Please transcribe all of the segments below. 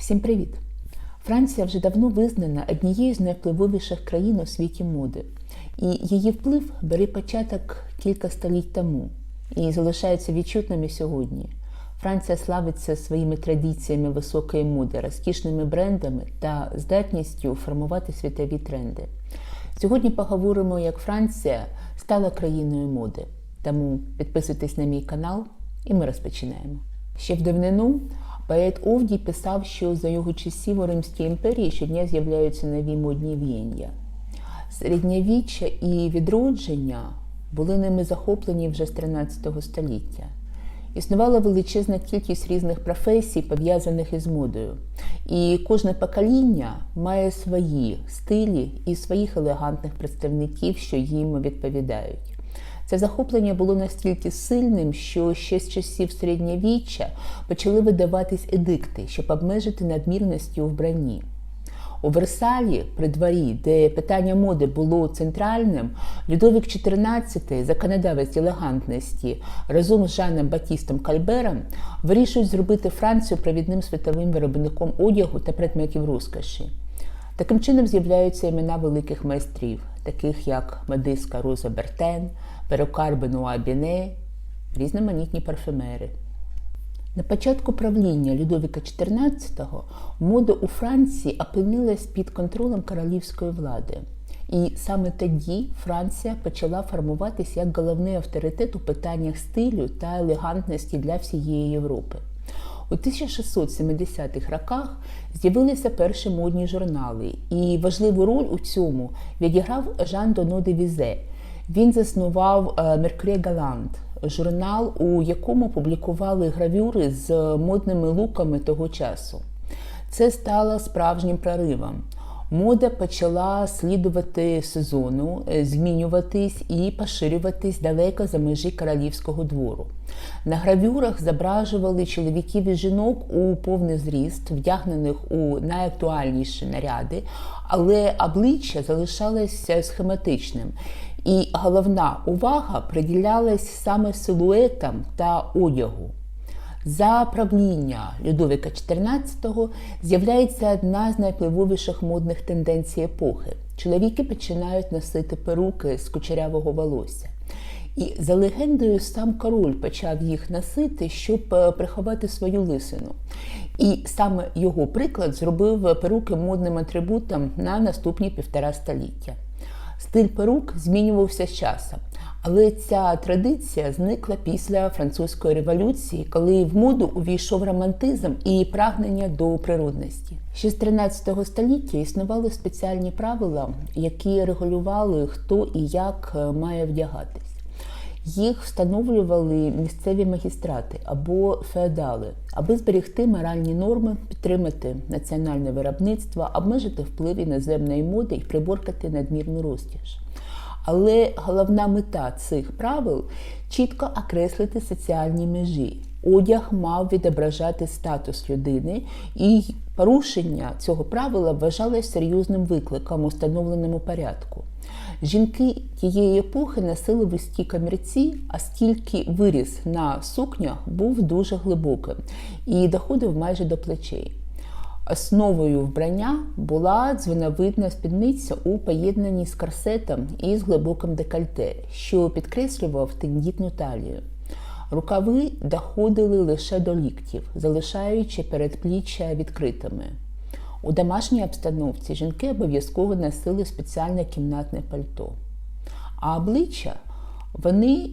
Всім привіт! Франція вже давно визнана однією з найвпливовіших країн у світі моди, і її вплив бере початок кілька століть тому і залишається відчутним і сьогодні. Франція славиться своїми традиціями високої моди, розкішними брендами та здатністю формувати світові тренди. Сьогодні поговоримо, як Франція стала країною моди. Тому підписуйтесь на мій канал, і ми розпочинаємо. Ще в давнину поет Овдій писав, що за його часів у Римській імперії щодня з'являються нові модні віяння. Середньовіччя і відродження були ними захоплені вже з 13 століття. Існувала величезна кількість різних професій, пов'язаних із модою. І кожне покоління має свої стилі і своїх елегантних представників, що їм відповідають. Це захоплення було настільки сильним, що ще з часів середньовіччя почали видаватись едикти, щоб обмежити надмірності у вбранні. У Версалі при дворі, де питання моди було центральним, Людовік XIV, законодавець елегантності, разом з Жаном Батістом Кальбером вирішують зробити Францію провідним світовим виробником одягу та предметів розкоші. Таким чином з'являються імена великих майстрів, таких як медиска Роза Бертен, перукар Бенуа різноманітні парфюмери. На початку правління Людовіка XIV мода у Франції опинилась під контролем королівської влади. І саме тоді Франція почала формуватися як головний авторитет у питаннях стилю та елегантності для всієї Європи. У 1670-х роках з'явилися перші модні журнали, і важливу роль у цьому відіграв Жан Доно де Візе. Він заснував Меркурє Галант, журнал, у якому публікували гравюри з модними луками того часу. Це стало справжнім проривом. Мода почала слідувати сезону, змінюватись і поширюватись далеко за межі королівського двору. На гравюрах зображували чоловіків і жінок у повний зріст, вдягнених у найактуальніші наряди, але обличчя залишалося схематичним. І головна увага приділялась саме силуетам та одягу. За правління Людовіка XIV з'являється одна з найвпливовіших модних тенденцій епохи. Чоловіки починають носити перуки з кучерявого волосся. І за легендою, сам король почав їх носити, щоб приховати свою лисину. І саме його приклад зробив перуки модним атрибутом на наступні півтора століття. Стиль перук змінювався з часом. Але ця традиція зникла після французької революції, коли в моду увійшов романтизм і прагнення до природності. Ще з 13 століття існували спеціальні правила, які регулювали, хто і як має вдягатись. Їх встановлювали місцеві магістрати або феодали, аби зберегти моральні норми, підтримати національне виробництво, обмежити вплив іноземної моди і приборкати надмірну розтіж. Але головна мета цих правил чітко окреслити соціальні межі. Одяг мав відображати статус людини, і порушення цього правила вважалось серйозним викликом у встановленому порядку. Жінки тієї епохи носили вузькі камірці, оскільки виріс на сукнях був дуже глибоким і доходив майже до плечей. Основою вбрання була дзвоновидна спідниця у поєднанні з корсетом і з глибоким декольте, що підкреслював тендітну талію. Рукави доходили лише до ліктів, залишаючи передпліччя відкритими. У домашній обстановці жінки обов'язково носили спеціальне кімнатне пальто. А обличчя вони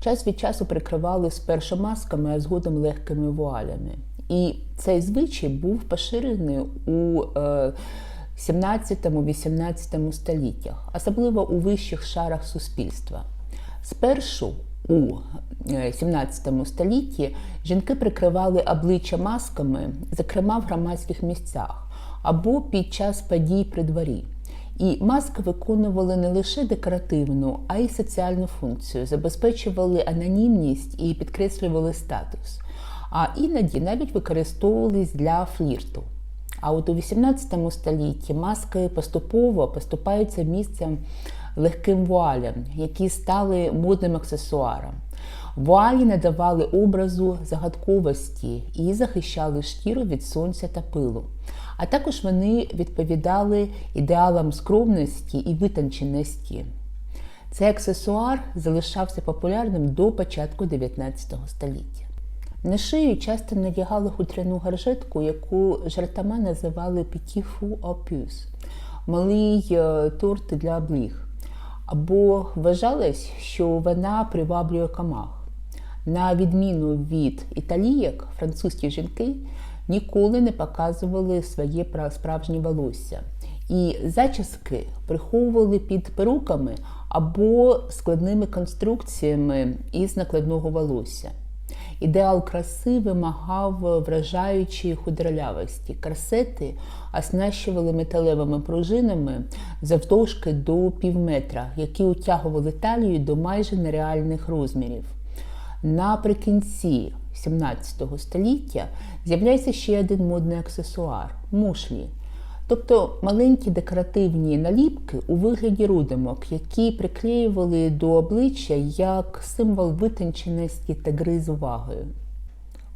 час від часу прикривали спершу масками, а згодом легкими вуалями. І цей звичай був поширений у 17-18 століттях, особливо у вищих шарах суспільства. Спершу у 17 столітті жінки прикривали обличчя масками, зокрема в громадських місцях або під час подій при дворі. І маски виконували не лише декоративну, а й соціальну функцію, забезпечували анонімність і підкреслювали статус. А іноді навіть використовувались для флірту. А от у 18 столітті маски поступово поступаються місцем легким вуалям, які стали модним аксесуаром. Вуалі надавали образу загадковості і захищали шкіру від сонця та пилу. А також вони відповідали ідеалам скромності і витонченості. Цей аксесуар залишався популярним до початку 19 століття. На шию часто надягали хутряну гаржетку, яку жартома називали au puce – малий е, торт для обліг. Або вважалось, що вона приваблює камах. На відміну від італієк, французькі жінки ніколи не показували своє справжнє волосся. І зачіски приховували під перуками або складними конструкціями із накладного волосся. Ідеал краси вимагав вражаючої худролявості. Корсети оснащували металевими пружинами завдовжки до півметра, які утягували талію до майже нереальних розмірів. Наприкінці 17 століття з'являється ще один модний аксесуар мушлі. Тобто маленькі декоративні наліпки у вигляді рудимок, які приклеювали до обличчя як символ витонченості та гри з увагою.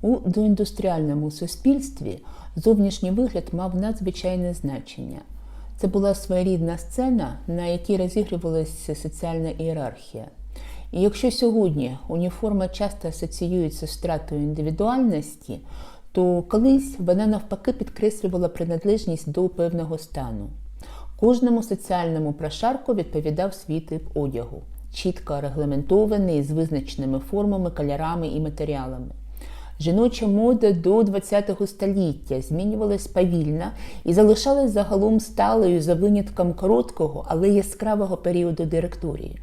У доіндустріальному суспільстві зовнішній вигляд мав надзвичайне значення. Це була своєрідна сцена, на якій розігрувалася соціальна ієрархія. І якщо сьогодні уніформа часто асоціюється з втратою індивідуальності, то колись вона навпаки підкреслювала приналежність до певного стану. Кожному соціальному прошарку відповідав свій тип одягу, чітко регламентований з визначеними формами, кольорами і матеріалами. Жіноча мода до ХХ століття змінювалась повільно і залишалась загалом сталою за винятком короткого, але яскравого періоду директорії.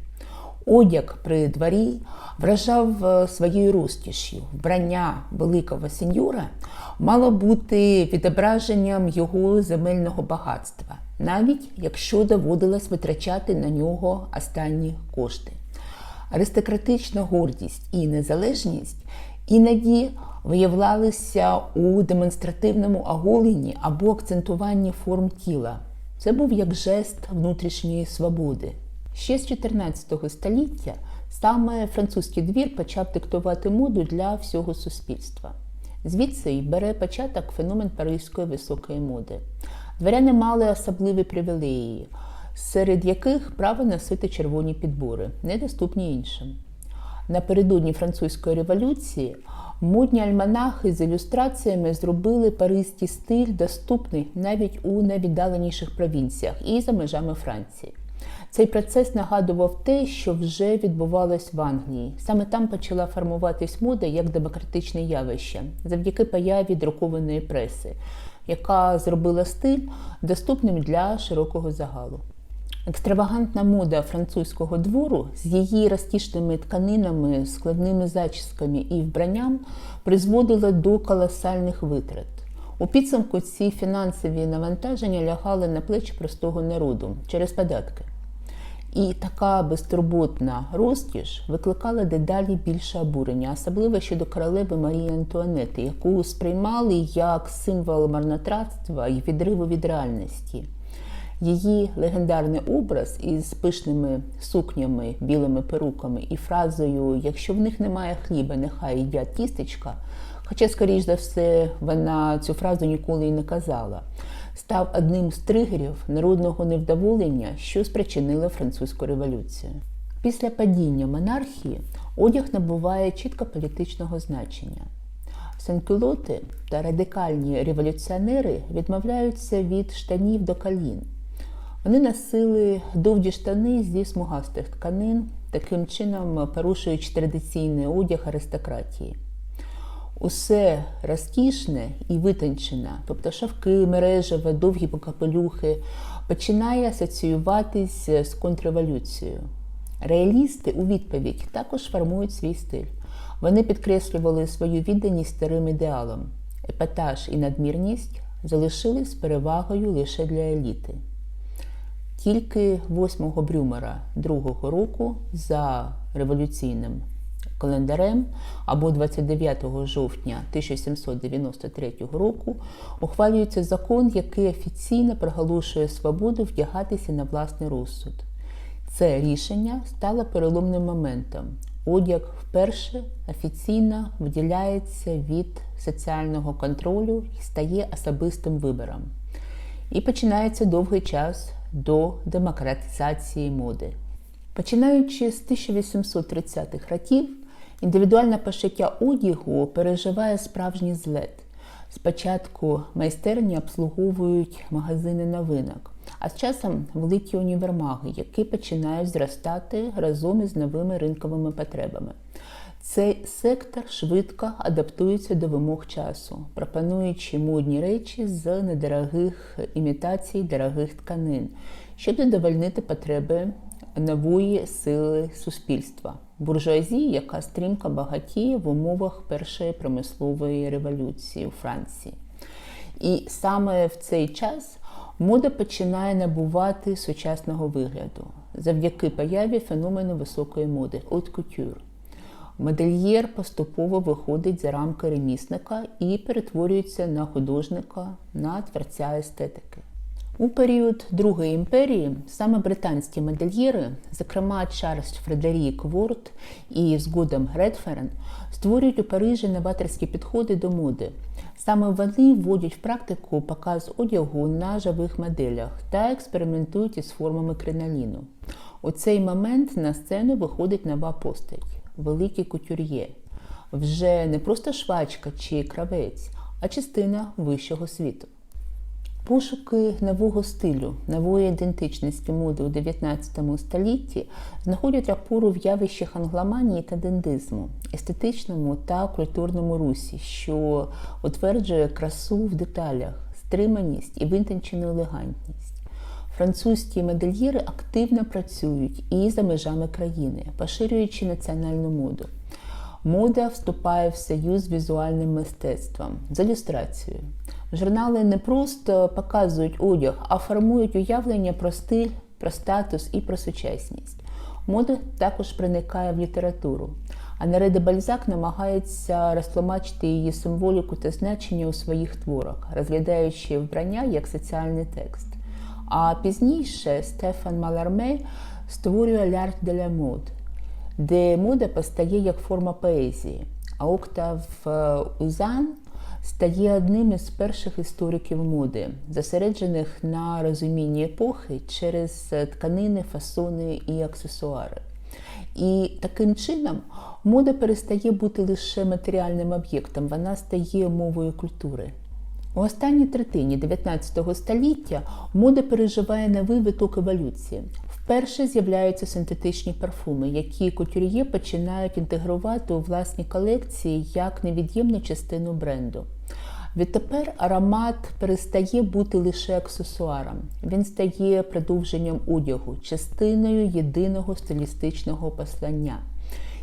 Одяг при дворі вражав е, своєю розкішю. Вбрання великого сеньора мало бути відображенням його земельного багатства, навіть якщо доводилось витрачати на нього останні кошти. Аристократична гордість і незалежність іноді виявлялися у демонстративному оголенні або акцентуванні форм тіла. Це був як жест внутрішньої свободи. Ще з 14 століття саме французький двір почав диктувати моду для всього суспільства. Звідси й бере початок феномен паризької високої моди. Дворяни мали особливі привілеї, серед яких право носити червоні підбори, недоступні іншим. Напередодні французької революції модні альманахи з ілюстраціями зробили паризький стиль доступний навіть у найвіддаленіших провінціях і за межами Франції. Цей процес нагадував те, що вже відбувалось в Англії. Саме там почала формуватись мода як демократичне явище завдяки появі друкованої преси, яка зробила стиль доступним для широкого загалу. Екстравагантна мода французького двору з її розтішними тканинами, складними зачісками і вбранням призводила до колосальних витрат. У підсумку ці фінансові навантаження лягали на плечі простого народу через податки. І така безтурботна розкіш викликала дедалі більше обурення, особливо щодо королеви Марії Антуанети, яку сприймали як символ марнотратства і відриву від реальності. Її легендарний образ із пишними сукнями, білими перуками і фразою Якщо в них немає хліба, нехай їдять тістечка. Хоча, скоріш за все, вона цю фразу ніколи й не казала став одним з тригерів народного невдоволення, що спричинило французьку революцію. Після падіння монархії одяг набуває чітко політичного значення. Санкюлоти та радикальні революціонери відмовляються від штанів до колін. Вони носили довгі штани зі смугастих тканин, таким чином порушуючи традиційний одяг аристократії усе розкішне і витончене, тобто шавки, мережеве, довгі покапелюхи, починає асоціюватись з контрреволюцією. Реалісти у відповідь також формують свій стиль. Вони підкреслювали свою відданість старим ідеалам. Епатаж і надмірність залишились перевагою лише для еліти. Тільки 8 Брюмера другого року за революційним календарем або 29 жовтня 1793 року ухвалюється закон, який офіційно проголошує свободу вдягатися на власний розсуд. Це рішення стало переломним моментом. одяг вперше офіційно виділяється від соціального контролю і стає особистим вибором. І починається довгий час до демократизації моди. Починаючи з 1830-х років, індивідуальне пошиття одягу переживає справжній злет. Спочатку майстерні обслуговують магазини новинок, а з часом великі універмаги, які починають зростати разом із новими ринковими потребами. Цей сектор швидко адаптується до вимог часу, пропонуючи модні речі з недорогих імітацій дорогих тканин, щоб задовольнити потреби нової сили суспільства буржуазії, яка стрімко багатіє в умовах першої промислової революції у Франції. І саме в цей час мода починає набувати сучасного вигляду завдяки появі феномену високої моди haute couture. Модельєр поступово виходить за рамки ремісника і перетворюється на художника, на творця естетики. У період Другої імперії саме британські модельєри, зокрема Чарльз Фредерік Ворд і згодом Редферен, створюють у Парижі новаторські підходи до моди. Саме вони вводять в практику показ одягу на живих моделях та експериментують із формами криноліну. У цей момент на сцену виходить нова постать великий кутюр'є. Вже не просто швачка чи кравець, а частина вищого світу. Пошуки нового стилю, нової ідентичності моди у 19 столітті знаходять опору в явищах англоманії та дендизму, естетичному та культурному русі, що утверджує красу в деталях, стриманість і витончену елегантність. Французькі модельєри активно працюють і за межами країни, поширюючи національну моду. Мода вступає в союз з візуальним мистецтвом, з ілюстрацією. Журнали не просто показують одяг, а формують уявлення про стиль, про статус і про сучасність. Мода також проникає в літературу. А Нереде Бальзак намагається розтлумачити її символіку та значення у своїх творах, розглядаючи вбрання як соціальний текст. А пізніше Стефан Маларме створює «L'art de la mode», де мода постає як форма поезії, а Октав Узан стає одним із перших істориків моди, зосереджених на розумінні епохи через тканини, фасони і аксесуари. І таким чином мода перестає бути лише матеріальним об'єктом, вона стає мовою культури. У останній третині 19 століття мода переживає новий виток еволюції. Вперше з'являються синтетичні парфуми, які кутюр'є починають інтегрувати у власні колекції як невід'ємну частину бренду. Відтепер аромат перестає бути лише аксесуаром. Він стає продовженням одягу, частиною єдиного стилістичного послання.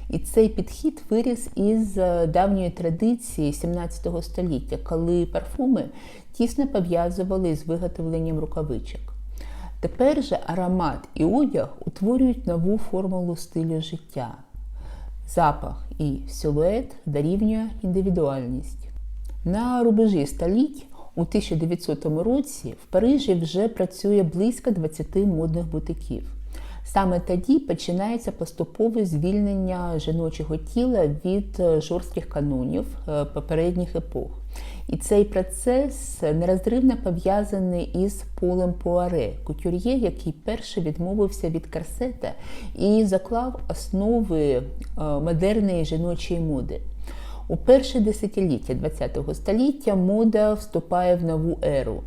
І цей підхід виріс із давньої традиції 17 століття, коли парфуми тісно пов'язували з виготовленням рукавичок. Тепер же аромат і одяг утворюють нову формулу стилю життя. Запах і силует дорівнює індивідуальність. На рубежі століть у 1900 році в Парижі вже працює близько 20 модних бутиків. Саме тоді починається поступове звільнення жіночого тіла від жорстких канонів попередніх епох. І цей процес нерозривно пов'язаний із Полем Пуаре, кутюр'є, який перше відмовився від корсета і заклав основи модерної жіночої моди. У перше десятиліття ХХ століття мода вступає в нову еру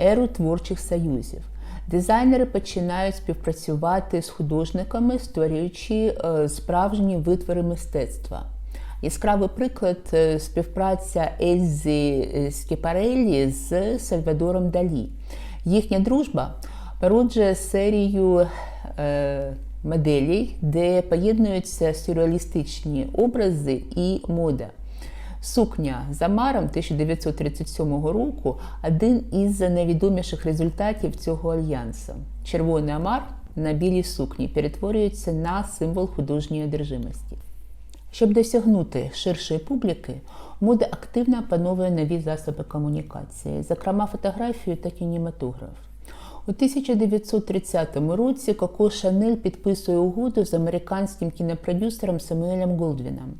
еру творчих союзів. Дизайнери починають співпрацювати з художниками, створюючи справжні витвори мистецтва. Яскравий приклад співпраця Ельзи Скіпарелі з Сальвадором Далі. Їхня дружба породжує серію е, моделей, де поєднуються сюрреалістичні образи і мода. Сукня за Маром 1937 року один із найвідоміших результатів цього альянсу. Червоний амар на білій сукні перетворюється на символ художньої одержимості. Щоб досягнути ширшої публіки, мода активно опановує нові засоби комунікації, зокрема фотографію та кінематограф. У У 1930 році Коко Шанель підписує угоду з американським кінопродюсером Самуелем Голдвіном.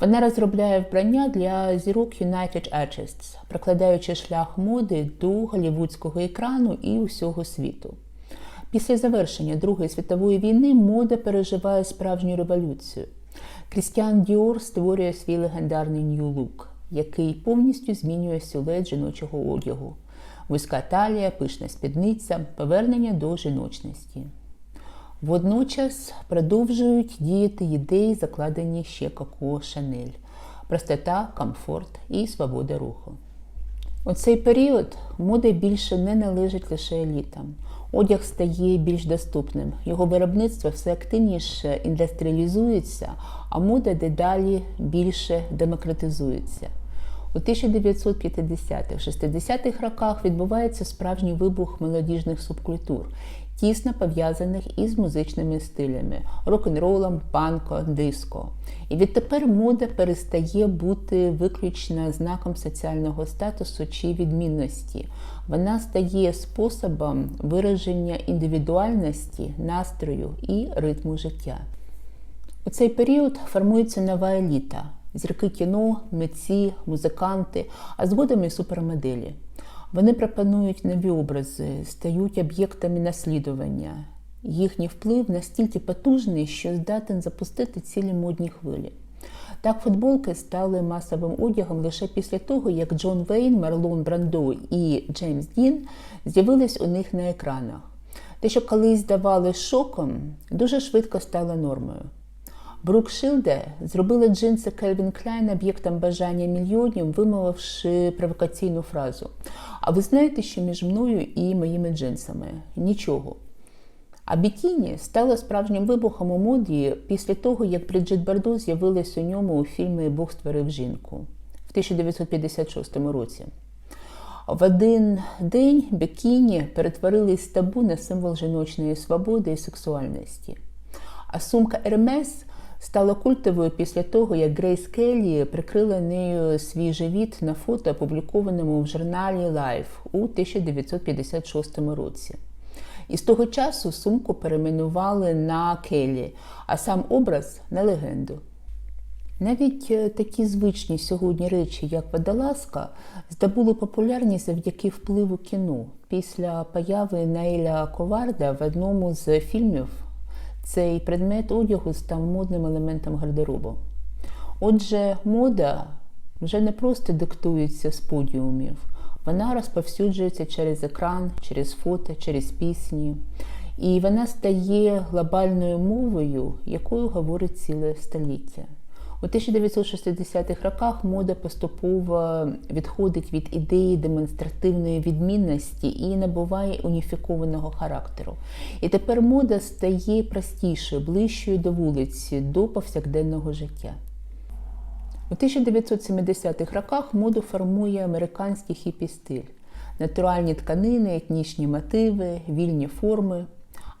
Вона розробляє вбрання для зірок United Artists, прокладаючи шлях моди до голівудського екрану і усього світу. Після завершення Другої світової війни мода переживає справжню революцію. Крістіан Діор створює свій легендарний New Look, який повністю змінює силует жіночого одягу. Вузька талія, пишна спідниця, повернення до жіночності. Водночас продовжують діяти ідеї, закладені ще Коко Шанель, простота, комфорт і свобода руху. У цей період мода більше не належить лише елітам. Одяг стає більш доступним, його виробництво все активніше індустріалізується, а мода дедалі більше демократизується. У 1950-60-х роках відбувається справжній вибух молодіжних субкультур, тісно пов'язаних із музичними стилями рок-н-ролом, панко, диско. І відтепер мода перестає бути виключно знаком соціального статусу чи відмінності. Вона стає способом вираження індивідуальності, настрою і ритму життя. У цей період формується нова еліта зірки кіно, митці, музиканти, а згодом і супермоделі. Вони пропонують нові образи, стають об'єктами наслідування. Їхній вплив настільки потужний, що здатен запустити цілі модні хвилі. Так, футболки стали масовим одягом лише після того, як Джон Вейн, Марлон Брандо і Джеймс Дін з'явились у них на екранах. Те, що колись здавали шоком, дуже швидко стало нормою. Брук Шилде зробили джинси Кельвін Клайн об'єктом бажання мільйонів, вимовивши провокаційну фразу. А ви знаєте, що між мною і моїми джинсами? Нічого. А бікіні стало справжнім вибухом у моді після того, як Бріджит Бардо з'явилась у ньому у фільмі Бог створив жінку в 1956 році. В один день бікіні перетворились табу на символ жіночної свободи і сексуальності. А сумка Ермес стала культовою після того, як Грейс Келлі прикрила нею свій живіт на фото, опублікованому в журналі Life у 1956 році. І з того часу сумку перейменували на Келлі, а сам образ на легенду. Навіть е, такі звичні сьогодні речі, як водолазка, здобули популярність завдяки впливу кіно. Після появи Наїля Коварда в одному з фільмів цей предмет одягу став модним елементом гардеробу. Отже, мода вже не просто диктується з подіумів, вона розповсюджується через екран, через фото, через пісні. І вона стає глобальною мовою, якою говорить ціле століття. У 1960-х роках мода поступово відходить від ідеї демонстративної відмінності і набуває уніфікованого характеру. І тепер мода стає простішою, ближчою до вулиці, до повсякденного життя. У 1970-х роках моду формує американський хіпі-стиль. натуральні тканини, етнічні мотиви, вільні форми.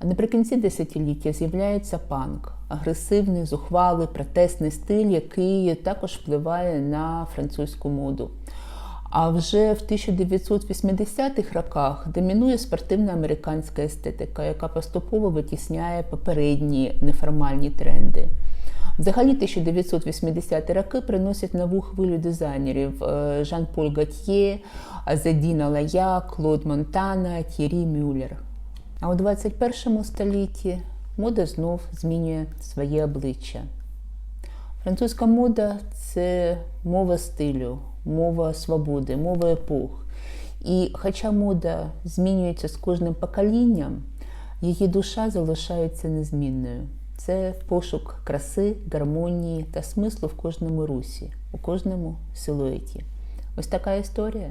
А наприкінці десятиліття з'являється панк агресивний, зухвалий, протестний стиль, який також впливає на французьку моду. А вже в 1980-х роках домінує спортивна американська естетика, яка поступово витісняє попередні неформальні тренди. Взагалі, 1980-ті роки приносять нову хвилю дизайнерів: е, Жан-Поль Гатьє, Азадіна Лая, Клод Монтана, Т'єрі Мюллер. А у 21 столітті мода знов змінює своє обличчя. Французька мода це мова стилю, мова свободи, мова епох. І хоча мода змінюється з кожним поколінням, її душа залишається незмінною. Це пошук краси, гармонії та смислу в кожному русі, у кожному силуеті. Ось така історія.